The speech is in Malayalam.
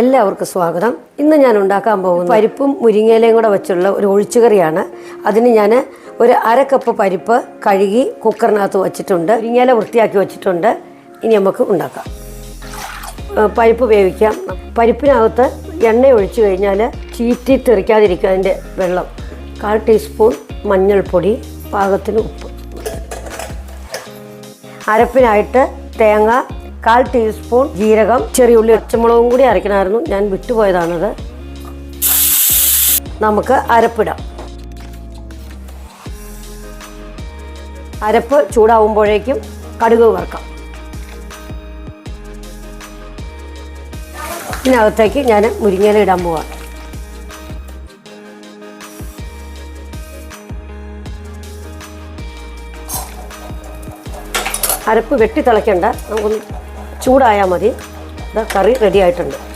എല്ലാവർക്കും സ്വാഗതം. ഇന്ന് ഞാൻ ഉണ്ടാക്കാൻ പോകുന്നത് പരിപ്പും മുരിങ്ങയിലയും കൂടെ വെച്ചുള്ള ഒരു ഒഴിച്ചുകറിയാണ്. അതിന് ഞാൻ ഒരു അര കപ്പ് പരിപ്പ് കഴുകി കുക്കറിനകത്ത് വെച്ചിട്ടുണ്ട്. മുരിങ്ങയില വൃത്തിയാക്കി വെച്ചിട്ടുണ്ട്. ഇനി നമുക്ക് ഉണ്ടാക്കാം. പരിപ്പ് വേവിക്കാം. പരിപ്പിനകത്ത് എണ്ണ ഒഴിച്ചു കഴിഞ്ഞാൽ ചീറ്റി തെറിക്കാതിരിക്കും അതിന്റെ വെള്ളം. കാൽ ടീസ്പൂൺ മഞ്ഞൾപ്പൊടി പാകത്തിന് ഉപ്പ്. അരപ്പിനായിട്ട് തേങ്ങ കാൽ ടീസ്പൂൺ ജീരകം ചെറിയ ഉള്ളി പച്ചമുളകും കൂടി അരക്കണമായിരുന്നു ഞാൻ വിട്ടുപോയതാണത്. നമുക്ക് അരപ്പിടാം. അരപ്പ് ചൂടാവുമ്പോഴേക്കും കടുക് വറക്കാം. ഇതിനകത്തേക്ക് ഞാൻ മുരിങ്ങയില ഇടാൻ പോവാം. അരപ്പ് വെട്ടി തിളയ്ക്കണ്ട. നമുക്കൊന്ന് ചൂടായാൽ മതി. ഇതാ കറി റെഡി ആയിട്ടുണ്ട്.